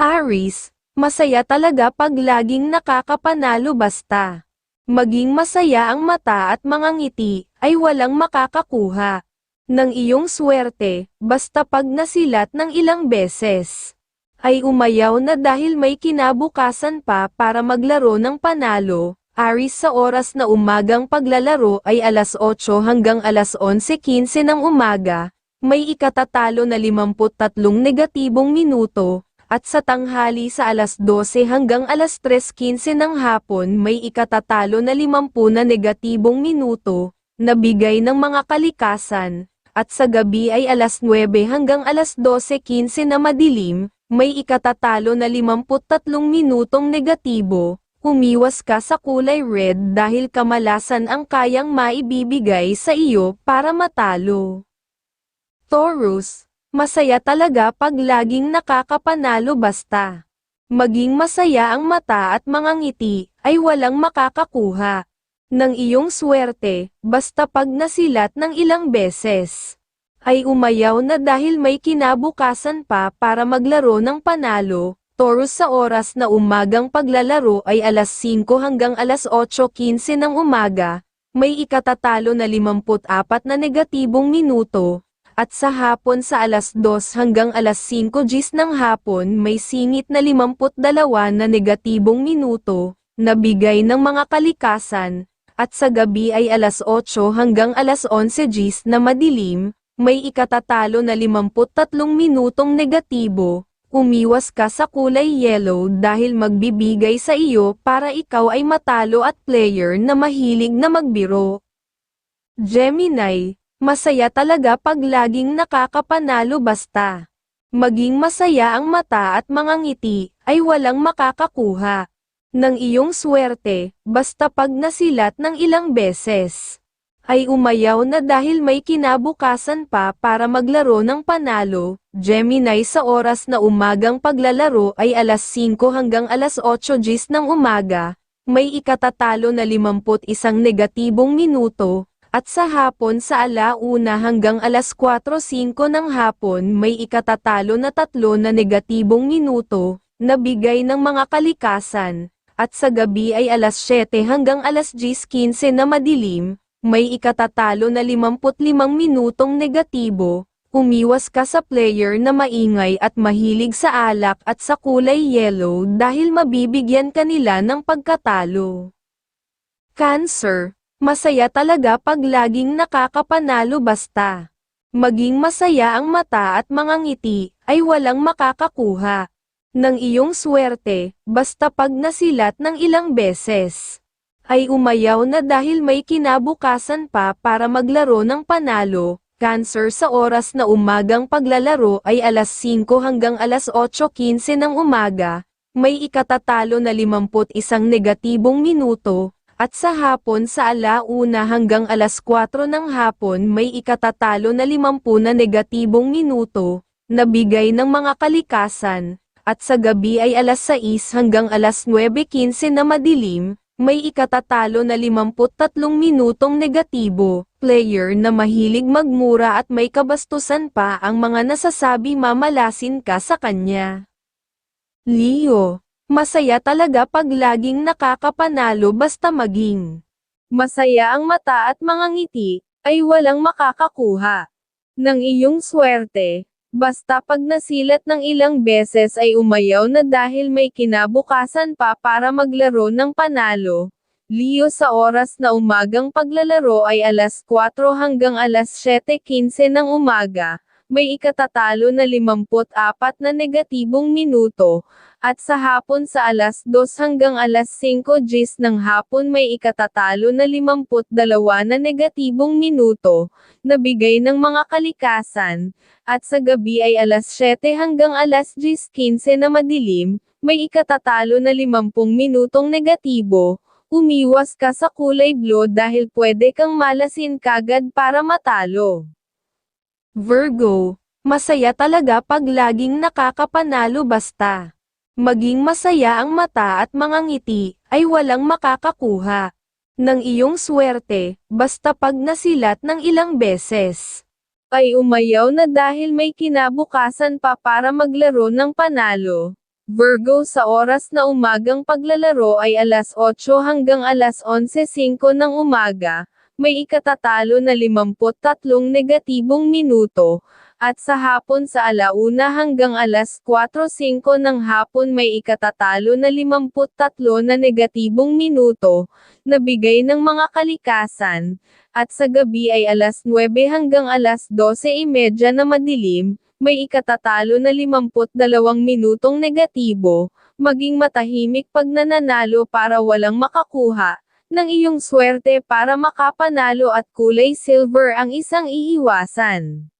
Aris, masaya talaga pag laging nakakapanalo basta. Maging masaya ang mata at mga ngiti, ay walang makakakuha. Ng iyong swerte, basta pag nasilat ng ilang beses. Ay umayaw na dahil may kinabukasan pa para maglaro ng panalo, Aris sa oras na umagang paglalaro ay alas 8 hanggang alas 11.15 ng umaga, may ikatatalo na 53 negatibong minuto, at sa tanghali sa alas 12 hanggang alas 3.15 ng hapon may ikatatalo na 50 na negatibong minuto, na bigay ng mga kalikasan, at sa gabi ay alas 9 hanggang alas 12.15 na madilim, may ikatatalo na 53 minutong negatibo, Umiwas ka sa kulay red dahil kamalasan ang kayang maibibigay sa iyo para matalo. Taurus, masaya talaga pag laging nakakapanalo basta. Maging masaya ang mata at mga ngiti, ay walang makakakuha. Ng iyong swerte, basta pag nasilat ng ilang beses. Ay umayaw na dahil may kinabukasan pa para maglaro ng panalo, Taurus sa oras na umagang paglalaro ay alas 5 hanggang alas 8.15 ng umaga, may ikatatalo na 54 na negatibong minuto, at sa hapon sa alas 2 hanggang alas 5 gis ng hapon may singit na 52 na negatibong minuto, na bigay ng mga kalikasan, at sa gabi ay alas 8 hanggang alas 11 gis na madilim, may ikatatalo na 53 minutong negatibo, Umiwas ka sa kulay yellow dahil magbibigay sa iyo para ikaw ay matalo at player na mahilig na magbiro. Gemini, masaya talaga pag laging nakakapanalo basta. Maging masaya ang mata at mga ngiti, ay walang makakakuha. Ng iyong swerte, basta pag nasilat ng ilang beses. Ay umayaw na dahil may kinabukasan pa para maglaro ng panalo, Gemini sa oras na umagang paglalaro ay alas 5 hanggang alas 8 gis ng umaga, may ikatatalo na 51 negatibong minuto, at sa hapon sa alauna hanggang alas 4.05 ng hapon may ikatatalo na tatlo na negatibong minuto, na bigay ng mga kalikasan, at sa gabi ay alas 7 hanggang alas 10.15 na madilim, may ikatatalo na 55 minutong negatibo, Umiwas ka sa player na maingay at mahilig sa alak at sa kulay yellow dahil mabibigyan ka nila ng pagkatalo. Cancer, masaya talaga pag laging nakakapanalo basta. Maging masaya ang mata at mga ngiti, ay walang makakakuha. Ng iyong swerte, basta pag nasilat ng ilang beses. Ay umayaw na dahil may kinabukasan pa para maglaro ng panalo, Cancer sa oras na umagang paglalaro ay alas 5 hanggang alas 8.15 ng umaga, may ikatatalo na 51 negatibong minuto, at sa hapon sa alauna hanggang alas 4 ng hapon may ikatatalo na 50 na negatibong minuto, na bigay ng mga kalikasan, at sa gabi ay alas 6 hanggang alas 9.15 na madilim, may ikatatalo na 53 minutong negatibo, player na mahilig magmura at may kabastusan pa ang mga nasasabi mamalasin ka sa kanya. Leo, masaya talaga pag laging nakakapanalo basta maging. Masaya ang mata at mga ngiti, ay walang makakakuha. Ng iyong swerte, Basta pag nasilat ng ilang beses ay umayaw na dahil may kinabukasan pa para maglaro ng panalo. Leo sa oras na umagang paglalaro ay alas 4 hanggang alas 7.15 ng umaga, may ikatatalo na 54 na negatibong minuto, at sa hapon sa alas 2 hanggang alas 5 gis ng hapon may ikatatalo na 52 na negatibong minuto, na bigay ng mga kalikasan, at sa gabi ay alas 7 hanggang alas 10.15 na madilim, may ikatatalo na 50 minutong negatibo, umiwas ka sa kulay blue dahil pwede kang malasin kagad para matalo. Virgo, masaya talaga pag laging nakakapanalo basta. Maging masaya ang mata at mga ngiti, ay walang makakakuha. Ng iyong swerte, basta pag nasilat ng ilang beses. Ay umayaw na dahil may kinabukasan pa para maglaro ng panalo. Virgo sa oras na umagang paglalaro ay alas 8 hanggang alas 11.05 ng umaga, may ikatatalo na 53 negatibong minuto, at sa hapon sa alauna hanggang alas 4.05 ng hapon may ikatatalo na 53 na negatibong minuto, na bigay ng mga kalikasan, at sa gabi ay alas 9 hanggang alas 12.30 na madilim, may ikatatalo na 52 minutong negatibo, maging matahimik pag nananalo para walang makakuha, ng iyong swerte para makapanalo at kulay silver ang isang iiwasan.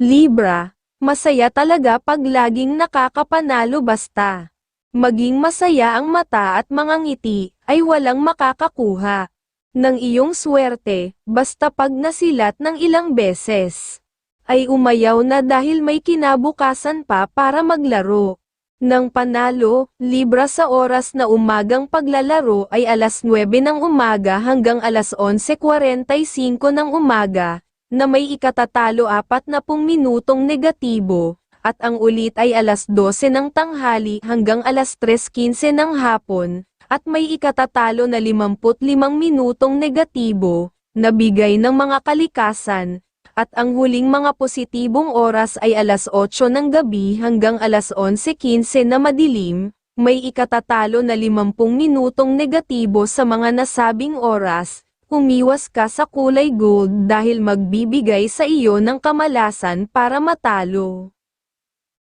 Libra, masaya talaga pag laging nakakapanalo basta. Maging masaya ang mata at mga ngiti, ay walang makakakuha. Ng iyong swerte, basta pag nasilat ng ilang beses. Ay umayaw na dahil may kinabukasan pa para maglaro. Nang panalo, Libra sa oras na umagang paglalaro ay alas 9 ng umaga hanggang alas 11.45 ng umaga, na may ikatatalo 40 minutong negatibo, at ang ulit ay alas 12 ng tanghali hanggang alas 3.15 ng hapon, at may ikatatalo na 55 minutong negatibo, na bigay ng mga kalikasan, at ang huling mga positibong oras ay alas 8 ng gabi hanggang alas 11.15 na madilim, may ikatatalo na 50 minutong negatibo sa mga nasabing oras, umiwas ka sa kulay gold dahil magbibigay sa iyo ng kamalasan para matalo.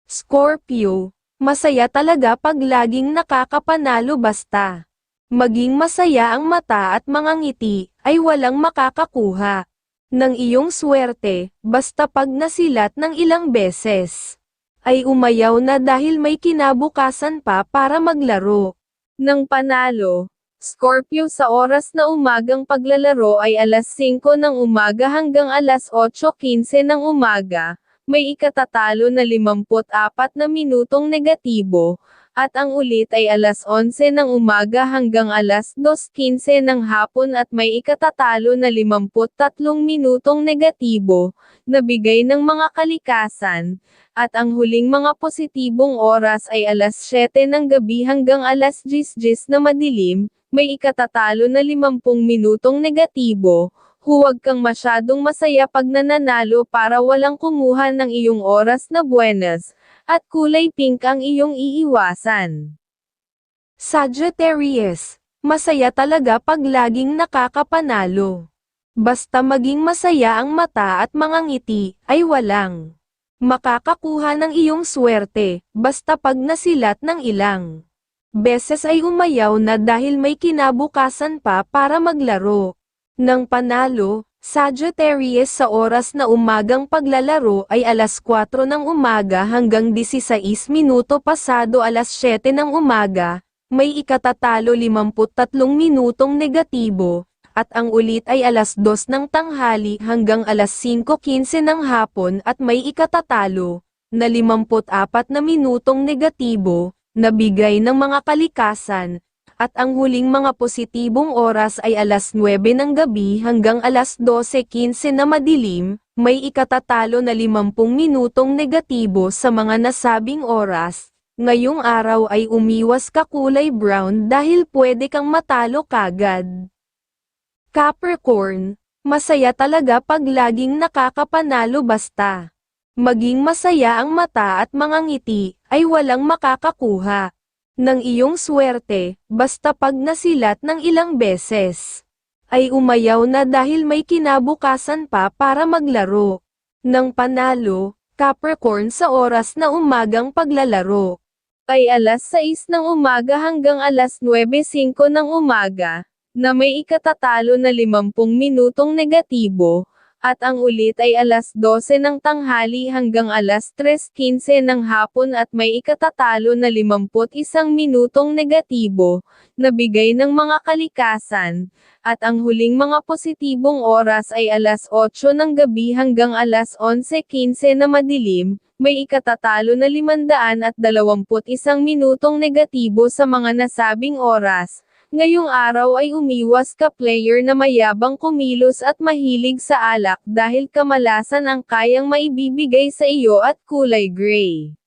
Scorpio, masaya talaga pag laging nakakapanalo basta. Maging masaya ang mata at mga ngiti, ay walang makakakuha. Ng iyong swerte, basta pag nasilat ng ilang beses. Ay umayaw na dahil may kinabukasan pa para maglaro. Nang panalo, Scorpio sa oras na umagang paglalaro ay alas 5 ng umaga hanggang alas 8.15 ng umaga, may ikatatalo na 54 na minutong negatibo, at ang ulit ay alas 11 ng umaga hanggang alas 2.15 ng hapon at may ikatatalo na 53 minutong negatibo, na bigay ng mga kalikasan, at ang huling mga positibong oras ay alas 7 ng gabi hanggang alas 10.10 na madilim, may ikatatalo na 50 minutong negatibo, huwag kang masyadong masaya pag nananalo para walang kumuha ng iyong oras na buenas, at kulay pink ang iyong iiwasan. Sagittarius, masaya talaga pag laging nakakapanalo. Basta maging masaya ang mata at mga ngiti, ay walang makakakuha ng iyong swerte, basta pag nasilat ng ilang beses ay umayaw na dahil may kinabukasan pa para maglaro. Nang panalo, Sagittarius sa oras na umagang paglalaro ay alas 4 ng umaga hanggang 16 minuto pasado alas 7 ng umaga, may ikatatalo 53 minutong negatibo, at ang ulit ay alas 2 ng tanghali hanggang alas 5.15 ng hapon at may ikatatalo, na 54 na minutong negatibo, na bigay ng mga kalikasan, at ang huling mga positibong oras ay alas 9 ng gabi hanggang alas 12.15 na madilim, may ikatatalo na 50 minutong negatibo sa mga nasabing oras. Ngayong araw ay umiwas ka kulay brown dahil pwede kang matalo kagad. Capricorn, masaya talaga pag laging nakakapanalo basta. Maging masaya ang mata at mga ngiti, ay walang makakakuha ng iyong swerte, basta pag nasilat ng ilang beses. Ay umayaw na dahil may kinabukasan pa para maglaro. Nang panalo, Capricorn sa oras na umagang paglalaro. Ay alas 6 ng umaga hanggang alas 9.05 ng umaga, na may ikatatalo na 50 minutong negatibo, at ang ulit ay alas 12 ng tanghali hanggang alas 3.15 ng hapon at may ikatatalo na 51 minutong negatibo, na bigay ng mga kalikasan, at ang huling mga positibong oras ay alas 8 ng gabi hanggang alas 11.15 na madilim, may ikatatalo na 521 minutong negatibo sa mga nasabing oras, Ngayong araw ay umiwas ka player na mayabang kumilos at mahilig sa alak dahil kamalasan ang kayang maibibigay sa iyo at kulay gray.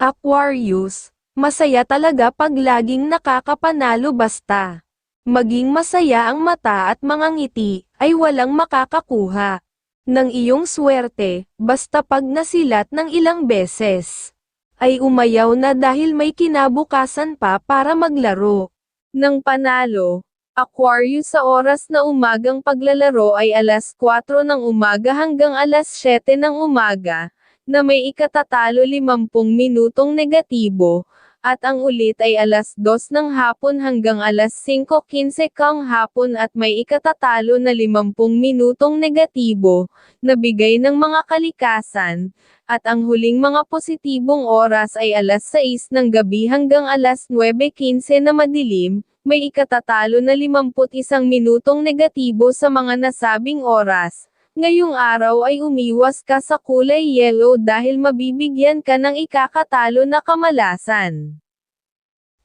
Aquarius, Masaya talaga pag laging nakakapanalo basta. Maging masaya ang mata at mga ngiti, ay walang makakakuha. Ng iyong swerte, basta pag nasilat ng ilang beses. Ay umayaw na dahil may kinabukasan pa para maglaro. Ng panalo, Aquarius sa oras na umagang paglalaro ay alas 4 ng umaga hanggang alas 7 ng umaga, na may ikatatalo 50 minutong negatibo, at ang ulit ay alas 2 ng hapon hanggang alas 5.15 kang hapon at may ikatatalo na 50 minutong negatibo, na bigay ng mga kalikasan, at ang huling mga positibong oras ay alas 6 ng gabi hanggang alas 9.15 na madilim, may ikatatalo na 51 minutong negatibo sa mga nasabing oras. Ngayong araw ay umiwas ka sa kulay yellow dahil mabibigyan ka ng ikakatalo na kamalasan.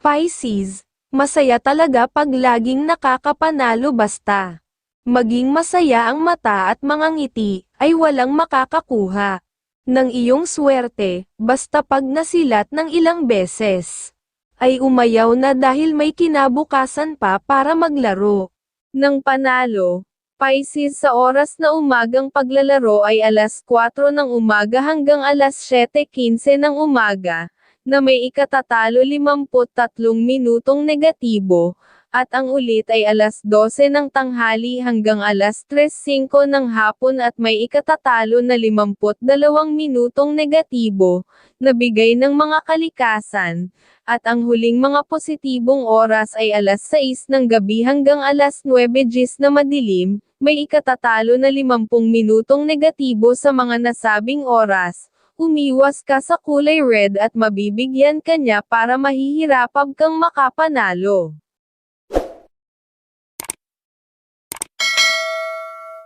Pisces, masaya talaga pag laging nakakapanalo basta. Maging masaya ang mata at mga ngiti, ay walang makakakuha. Ng iyong swerte, basta pag nasilat ng ilang beses ay umayaw na dahil may kinabukasan pa para maglaro. Ng panalo, Pisces sa oras na umagang paglalaro ay alas 4 ng umaga hanggang alas 7.15 ng umaga, na may ikatatalo 53 minutong negatibo, at ang ulit ay alas 12 ng tanghali hanggang alas 3.05 ng hapon at may ikatatalo na 52 minutong negatibo, na bigay ng mga kalikasan, at ang huling mga positibong oras ay alas 6 ng gabi hanggang alas 9 gis na madilim, may ikatatalo na 50 minutong negatibo sa mga nasabing oras, umiwas ka sa kulay red at mabibigyan ka niya para mahihirapag kang makapanalo.